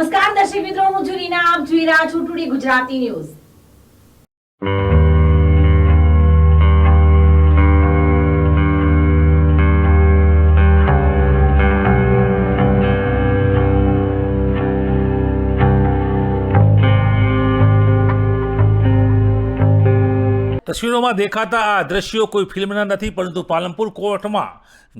નમસ્કાર, દર્શક મિત્રો, હું જુરીના રીના. આપ જોઈ રહ્યા છો ટુડે ગુજરાતી ન્યૂઝ. તસવીરોમાં દેખાતા આ દ્રશ્યો કોઈ ફિલ્મના નથી, પરંતુ પાલનપુર કોર્ટમાં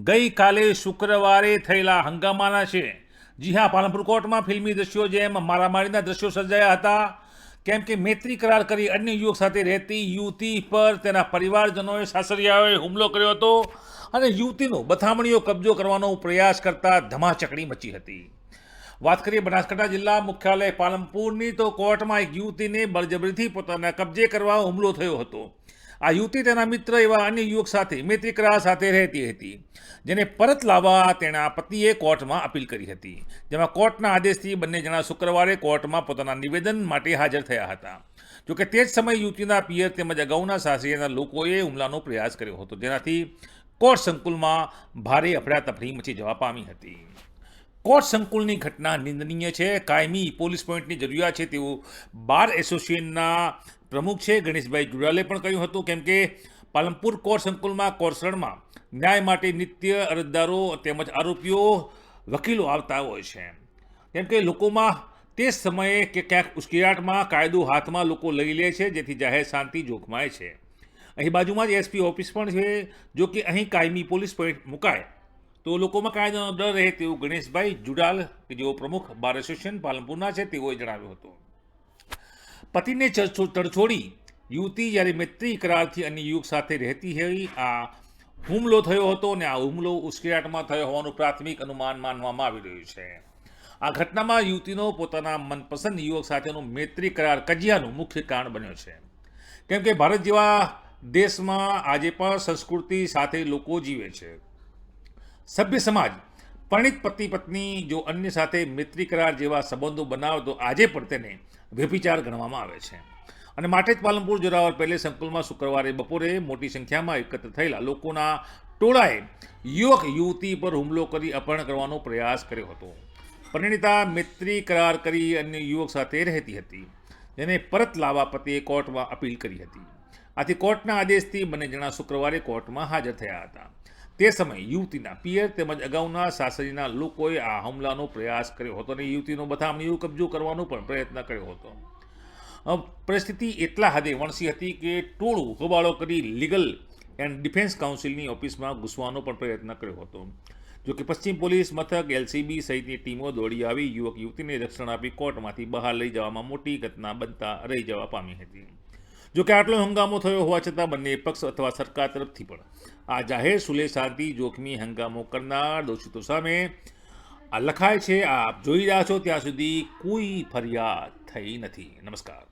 ગઈકાલે શુક્રવારે થયેલા હંગામાના છે. જી હા, પાલનપુર કોર્ટમાં ફિલ્મી દ્રશ્યો જેમ મારામારીના દ્રશ્યો સર્જાયા હતા, કેમ કે મૈત્રી કરાર કરી અન્ય યુવક સાથે રહેતી યુવતી પર તેના પરિવારજનોએ સાસરિયાઓએ હુમલો કર્યો હતો અને યુવતીનો બથામણીઓ કબજો કરવાનો પ્રયાસ કરતા ધમાચકડી મચી હતી. વાત કરીએ બનાસકાંઠા જિલ્લા મુખ્યાલય પાલનપુરની, તો કોર્ટમાં એક યુવતીને બળજબરીથી પોતાના કબજે કરવા હુમલો થયો હતો. આ યુવતી તેના મિત્ર એવા અન્ય યુવક સાથે મૈત્રી સાથે રહેતી હતી, જેને પરત લાવવા તેના પતિએ કોર્ટમાં અપીલ કરી હતી, જેમાં કોર્ટના આદેશથી બંને જણા શુક્રવારે કોર્ટમાં પોતાના નિવેદન માટે હાજર થયા હતા. જોકે તે જ સમયે યુવતીના પિયર તેમજ અગાઉના સાસરીના લોકોએ હુમલાનો પ્રયાસ કર્યો હતો, જેનાથી કોર્ટ સંકુલમાં ભારે અફડાતફડી મચી જવા પામી હતી. કોર્ટ સંકુલની ઘટના નિંદનીય છે. કાયમી પોલીસ પોઈન્ટની જરૂરિયાત છે. તેવું બાર એસોસિએશનના પ્રમુખ છે ગણેશભાઈ જુડાલે પણ કહ્યું હતું કેમ કે પાલનપુર કોર સંકુલમાં કોરસણમાં ન્યાય માટે નિત્ય અરજદારો તેમજ આરોપીઓ વકીલો આવતા હોય છે. કેમ કે લોકોમાં તે સમયે કે ક્યાંક ઉશ્કેરાટમાં, કાયદો હાથમાં લોકો લઈ લે છે, જેથી જાહેર શાંતિ જોખમાય છે. અહીં બાજુમાં જ એસપી ઓફિસ પણ છે, જો કે અહીં કાયમી પોલીસ પોઈન્ટ મુકાય. તો લોકોમાં કાયદાનો ડર રહે તેવું ગણેશભાઈ જુડાલ કે જેઓ પ્રમુખ બાર એસોસિએશન પાલનપુરના છે, તેઓએ જણાવ્યું હતું. પતિને તડછોડી યુવતી જ્યારે મૈત્રી કરારથી અન્ય યુવક સાથે રહેતી હતી આ હુમલો થયો હતો અને આ હુમલો ઉશ્કેરાટમાં થયો હોવાનું પ્રાથમિક અનુમાન માનવામાં આવી રહ્યું છે. આ ઘટનામાં યુવતીનો પોતાના મનપસંદ યુવક સાથેનો મૈત્રી કરાર કજિયાનું મુખ્ય કારણ બન્યો છે. કેમ કે ભારત જેવા દેશમાં આજે પણ સંસ્કૃતિ સાથે લોકો જીવે છે. સભ્ય સમાજ પરિણિત પતિ પત્ની જો અન્ય સાથે મૈત્રી કરાર જેવા સંબંધો બનાવે તો આજે પણ તેને વ્યભિચાર ગણવામાં આવે છે. અને માટે જ પાલનપુર જોરાવર પહેલે સંકુલમાં શુક્રવારે બપોરે મોટી સંખ્યામાં એકત્ર થયેલા લોકોના ટોળાએ યુવક યુવતી પર હુમલો કરી અપહરણ કરવાનો પ્રયાસ કર્યો હતો. પરિણીતા મૈત્રી કરાર કરી અન્ય યુવક સાથે રહેતી હતી. જેને પરત લાવવા પતિએ કોર્ટમાં અપીલ કરી હતી. આથી કોર્ટના આદેશથી બંને જણા શુક્રવારે કોર્ટમાં હાજર થયા હતા. તે સમયે યુવતીના પિયર તેમજ અગાઉના સાસરીના લોકોએ આ હુમલાનો પ્રયાસ કર્યો હતો અને યુવતીનો બથામણીઓ કબજો કરવાનો પણ પ્રયત્ન કર્યો હતો. પરિસ્થિતિ એટલા હદે વણસી હતી કે ટોળું હોબાળો કરી લીગલ એન્ડ ડિફેન્સ કાઉન્સિલની ઓફિસમાં ઘૂસવાનો પણ પ્રયત્ન કર્યો હતો. જો કે પશ્ચિમ પોલીસ મથક એલસીબી સહિતની ટીમો દોડી આવી. યુવક યુવતીને રક્ષણ આપી કોર્ટમાંથી બહાર લઈ જવામાં મોટી ઘટના બનતા રહી જવા પામી હતી. જો કે આટલો હંગામો થયો હોવા છતાં બંને પક્ષ અથવા સરકાર તરફથી પણ આ જાહેર સુલેસાથી જોખમી હંગામો કરનાર દોષિતો સામે આ લખાય છે આપ જોઈ રહ્યા છો, ત્યાં સુધી કોઈ ફરિયાદ થઈ નથી. નમસ્કાર.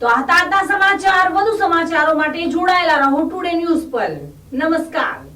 તો આ હતા સમાચાર, વધુ સમાચારો માટે જોડાયેલા રહો ટુડે ન્યૂઝ પર. નમસ્કાર.